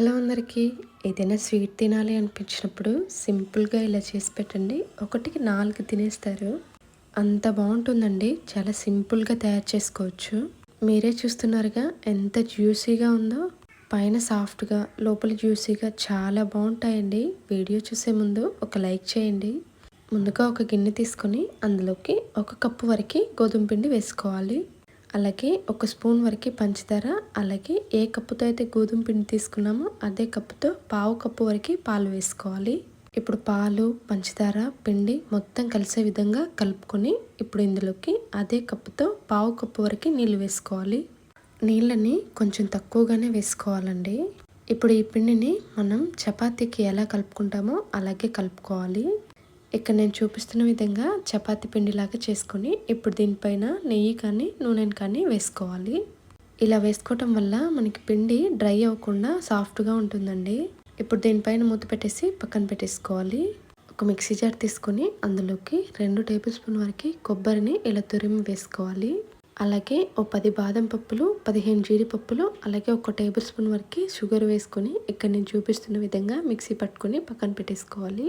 Hello అందరికీ. ఏదైనా sweet తినాలి అనిపించినప్పుడు సింపుల్గా ఇలా చేసి పెట్టండి. ఒకటికి నాలుగు తినేస్తారు. అంత బాగుంటుందండి. చాలా సింపుల్గా తయారు చేసుకోవచ్చు. మీరే చూస్తున్నారుగా ఎంత జ్యూసీగా ఉందో. పైన సాఫ్ట్గా లోపల జ్యూసీగా చాలా బాగుంటాయండి. వీడియో చూసే ముందు ఒక లైక్ చేయండి. ముందుగా ఒక గిన్నె తీసుకొని అందులోకి ఒక కప్పు వరకు గోధుమ పిండి వేసుకోవాలి. అలాగే ఒక స్పూన్ వరకు పంచదార అలాగే ఏ కప్పుతో అయితే గోధుమ పిండి తీసుకున్నామో అదే కప్పుతో పావు కప్పు వరకు పాలు వేసుకోవాలి. ఇప్పుడు పాలు పంచదార పిండి మొత్తం కలిసే విధంగా కలుపుకొని ఇప్పుడు ఇందులోకి అదే కప్పుతో పావు కప్పు వరకు నీళ్ళు వేసుకోవాలి. నీళ్ళని కొంచెం తక్కువగానే వేసుకోవాలండి. ఇప్పుడు ఈ పిండిని మనం చపాతీకి ఎలా కలుపుకుంటామో అలాగే కలుపుకోవాలి. ఇక్కడ నేను చూపిస్తున్న విధంగా చపాతి పిండిలాగా చేసుకొని ఇప్పుడు దీనిపైన నెయ్యి కానీ నూనెని కానీ వేసుకోవాలి. ఇలా వేసుకోవటం వల్ల మనకి పిండి డ్రై అవ్వకుండా సాఫ్ట్గా ఉంటుందండి. ఇప్పుడు దీనిపైన మూత పెట్టేసి పక్కన పెట్టేసుకోవాలి. ఒక మిక్సీ జార్ తీసుకొని అందులోకి రెండు టేబుల్ స్పూన్ వరకు కొబ్బరిని ఇలా తురిమి వేసుకోవాలి. అలాగే ఓ పది బాదం పప్పులు పదిహేను జీడిపప్పులు అలాగే ఒక టేబుల్ స్పూన్ వరకు షుగర్ వేసుకొని ఇక్కడ నేను చూపిస్తున్న విధంగా మిక్సీ పట్టుకొని పక్కన పెట్టేసుకోవాలి.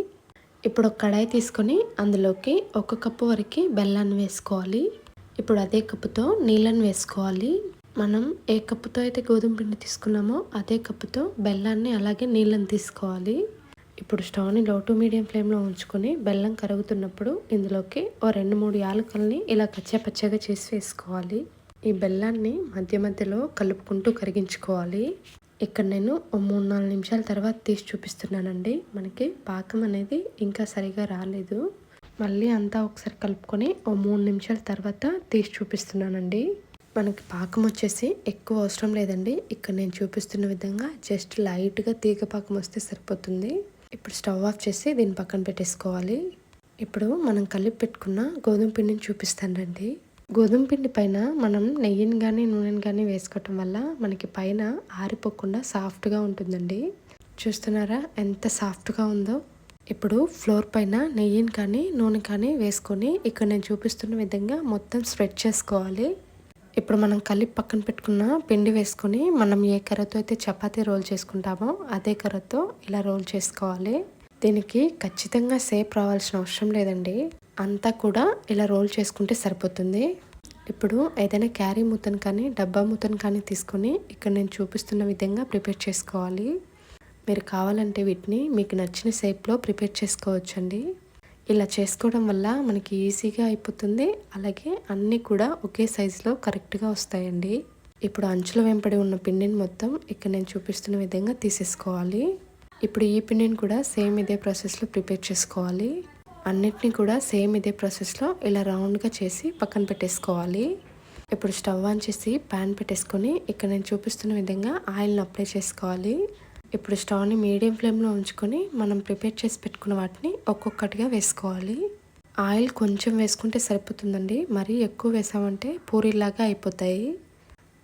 ఇప్పుడు ఒక కడాయి తీసుకొని అందులోకి ఒక కప్పు వరకు బెల్లాన్ని వేసుకోవాలి. ఇప్పుడు అదే కప్పుతో నీళ్ళని వేసుకోవాలి. మనం ఏ కప్పుతో అయితే గోధుమ పిండి తీసుకున్నామో అదే కప్పుతో బెల్లాన్ని అలాగే నీళ్ళని తీసుకోవాలి. ఇప్పుడు స్టవ్ని లో టు మీడియం ఫ్లేమ్లో ఉంచుకొని బెల్లం కరుగుతున్నప్పుడు ఇందులోకి ఓ రెండు మూడు యాలకల్ని ఇలా కచ్చాపచ్చగా చేసి వేసుకోవాలి. ఈ బెల్లాన్ని మధ్య మధ్యలో కలుపుకుంటూ కరిగించుకోవాలి. ఇక్కడ నేను ఓ మూడు నాలుగు నిమిషాల తర్వాత తీసి చూపిస్తున్నానండి. మనకి పాకం అనేది ఇంకా సరిగా రాలేదు. మళ్ళీ అంతా ఒకసారి కలుపుకొని ఓ మూడు నిమిషాల తర్వాత తీసి చూపిస్తున్నానండి. మనకి పాకం వచ్చేసి ఎక్కువ అవసరం లేదండి. ఇక్కడ నేను చూపిస్తున్న విధంగా జస్ట్ లైట్గా తీగ పాకం వస్తే సరిపోతుంది. ఇప్పుడు స్టవ్ ఆఫ్ చేసి దీన్ని పక్కన పెట్టేసుకోవాలి. ఇప్పుడు మనం కలిపి పెట్టుకున్న గోధుమ పిండిని చూపిస్తానండి. గోధుమ పిండి పైన మనం నెయ్యిని కానీ నూనెని కానీ వేసుకోవటం వల్ల మనకి పైన ఆరిపోకుండా సాఫ్ట్గా ఉంటుందండి. చూస్తున్నారా ఎంత సాఫ్ట్గా ఉందో? ఇప్పుడు ఫ్లోర్ పైన నెయ్యిని కానీ నూనె కానీ వేసుకొని ఇక్కడ నేను చూపిస్తున్న విధంగా మొత్తం స్ప్రెడ్ చేసుకోవాలి. ఇప్పుడు మనం కలిపి పక్కన పెట్టుకున్న పిండి వేసుకొని మనం ఏ కర్రతో అయితే చపాతీ రోల్ చేసుకుంటామో అదే కర్రతో ఇలా రోల్ చేసుకోవాలి. దీనికి ఖచ్చితంగా సేప్ రావాల్సిన అవసరం లేదండి. అంతా కూడా ఇలా రోల్ చేసుకుంటే సరిపోతుంది. ఇప్పుడు ఏదైనా క్యారీ మూతను కానీ డబ్బా మూతను కానీ తీసుకొని ఇక్కడ నేను చూపిస్తున్న విధంగా ప్రిపేర్ చేసుకోవాలి. మీరు కావాలంటే వీటిని మీకు నచ్చిన షేప్లో ప్రిపేర్ చేసుకోవచ్చండి. ఇలా చేసుకోవడం వల్ల మనకి ఈజీగా అయిపోతుంది. అలాగే అన్నీ కూడా ఒకే సైజులో కరెక్ట్గా వస్తాయండి. ఇప్పుడు అంచుల వెంపడి ఉన్న పిండిని మొత్తం ఇక్కడ నేను చూపిస్తున్న విధంగా తీసేసుకోవాలి. ఇప్పుడు ఈ పిండిని కూడా సేమ్ ఇదే ప్రాసెస్లో ప్రిపేర్ చేసుకోవాలి. అన్నిటినీ కూడా సేమ్ ఇదే ప్రాసెస్లో ఇలా రౌండ్గా చేసి పక్కన పెట్టేసుకోవాలి. ఇప్పుడు స్టవ్ ఆన్ చేసి ప్యాన్ పెట్టేసుకొని ఇక్కడ నేను చూపిస్తున్న విధంగా ఆయిల్ని అప్లై చేసుకోవాలి. ఇప్పుడు స్టవ్ని మీడియం ఫ్లేమ్లో ఉంచుకొని మనం ప్రిపేర్ చేసి పెట్టుకున్న వాటిని ఒక్కొక్కటిగా వేసుకోవాలి. ఆయిల్ కొంచెం వేసుకుంటే సరిపోతుందండి. మరీ ఎక్కువ వేసామంటే పూరీలాగా అయిపోతాయి.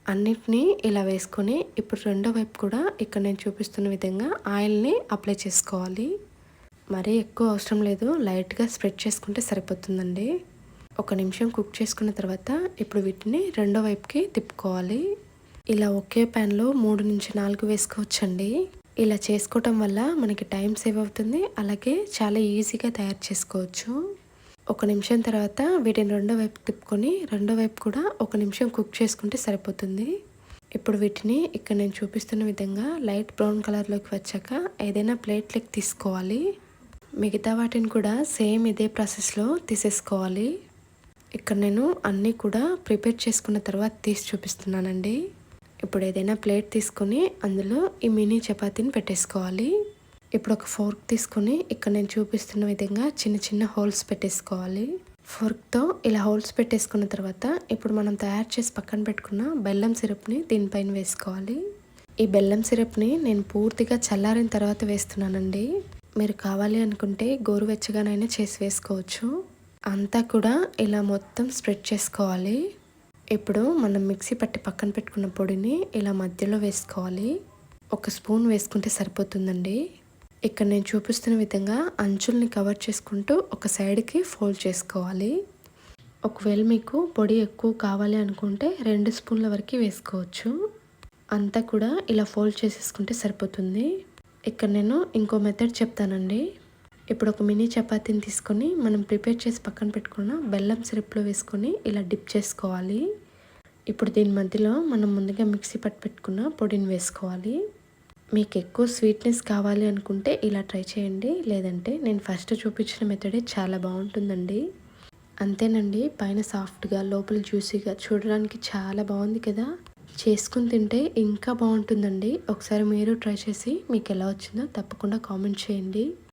అన్నిటినీ ఇలా వేసుకొని ఇప్పుడు రెండో వైపు కూడా ఇక్కడ నేను చూపిస్తున్న విధంగా ఆయిల్ని అప్లై చేసుకోవాలి. మరీ ఎక్కువ అవసరం లేదు. లైట్గా స్ప్రెడ్ చేసుకుంటే సరిపోతుందండి. ఒక నిమిషం కుక్ చేసుకున్న తర్వాత ఇప్పుడు వీటిని రెండో వైపుకి తిప్పుకోవాలి. ఇలా ఒకే ప్యాన్లో మూడు నుంచి నాలుగు వేసుకోవచ్చండి. ఇలా చేసుకోవటం వల్ల మనకి టైం సేవ్ అవుతుంది. అలాగే చాలా ఈజీగా తయారు చేసుకోవచ్చు. ఒక నిమిషం తర్వాత వీటిని రెండో వైపు తిప్పుకొని రెండో వైపు కూడా ఒక నిమిషం కుక్ చేసుకుంటే సరిపోతుంది. ఇప్పుడు వీటిని ఇక్కడ నేను చూపిస్తున్న విధంగా లైట్ బ్రౌన్ కలర్లోకి వచ్చాక ఏదైనా ప్లేట్లకి తీసుకోవాలి. మిగతా వాటిని కూడా సేమ్ ఇదే ప్రాసెస్లో తీసేసుకోవాలి. ఇక్కడ నేను అన్నీ కూడా ప్రిపేర్ చేసుకున్న తర్వాత తీసి చూపిస్తున్నానండి. ఇప్పుడు ఏదైనా ప్లేట్ తీసుకొని అందులో ఈ మినీ చపాతీని పెట్టేసుకోవాలి. ఇప్పుడు ఒక ఫోర్క్ తీసుకొని ఇక్కడ నేను చూపిస్తున్న విధంగా చిన్న చిన్న హోల్స్ పెట్టేసుకోవాలి. ఫోర్క్తో ఇలా హోల్స్ పెట్టేసుకున్న తర్వాత ఇప్పుడు మనం తయారు చేసి పక్కన పెట్టుకున్న బెల్లం సిరప్ని దీనిపైన వేసుకోవాలి. ఈ బెల్లం సిరప్ని నేను పూర్తిగా చల్లారిన తర్వాత వేస్తున్నానండి. మీరు కావాలి అనుకుంటే గోరువెచ్చగానైనా చేసి వేసుకోవచ్చు. అంతా కూడా ఇలా మొత్తం స్ప్రెడ్ చేసుకోవాలి. ఇప్పుడు మనం మిక్సీ పట్టి పక్కన పెట్టుకున్న పొడిని ఇలా మధ్యలో వేసుకోవాలి. ఒక స్పూన్ వేసుకుంటే సరిపోతుందండి. ఇక్కడ నేను చూపిస్తున్న విధంగా అంచుల్ని కవర్ చేసుకుంటూ ఒక సైడ్కి ఫోల్డ్ చేసుకోవాలి. ఒకవేళ మీకు పొడి ఎక్కువ కావాలి అనుకుంటే రెండు స్పూన్ల వరకు వేసుకోవచ్చు. అంతా కూడా ఇలా ఫోల్డ్ చేసేసుకుంటే సరిపోతుంది. ఇక్కడ నేను ఇంకో మెథడ్ చెప్తానండి. ఇప్పుడు ఒక మినీ చపాతీని తీసుకొని మనం ప్రిపేర్ చేసి పక్కన పెట్టుకున్న బెల్లం సిరప్లో వేసుకొని ఇలా డిప్ చేసుకోవాలి. ఇప్పుడు దీని మధ్యలో మనం ముందుగా మిక్సీ పట్టి పెట్టుకున్న పొడిని వేసుకోవాలి. మీకు ఎక్కువ స్వీట్నెస్ కావాలి అనుకుంటే ఇలా ట్రై చేయండి. లేదంటే నేను ఫస్ట్ చూపించిన మెథడే చాలా బాగుంటుందండి. అంతేనండి పైన సాఫ్ట్గా లోపల జ్యూసీగా చూడడానికి చాలా బాగుంది కదా. చేసుకుని తింటే ఇంకా బాగుంటుందండి. ఒకసారి మీరు ట్రై చేసి మీకు ఎలా వచ్చిందో తప్పకుండా కామెంట్ చేయండి.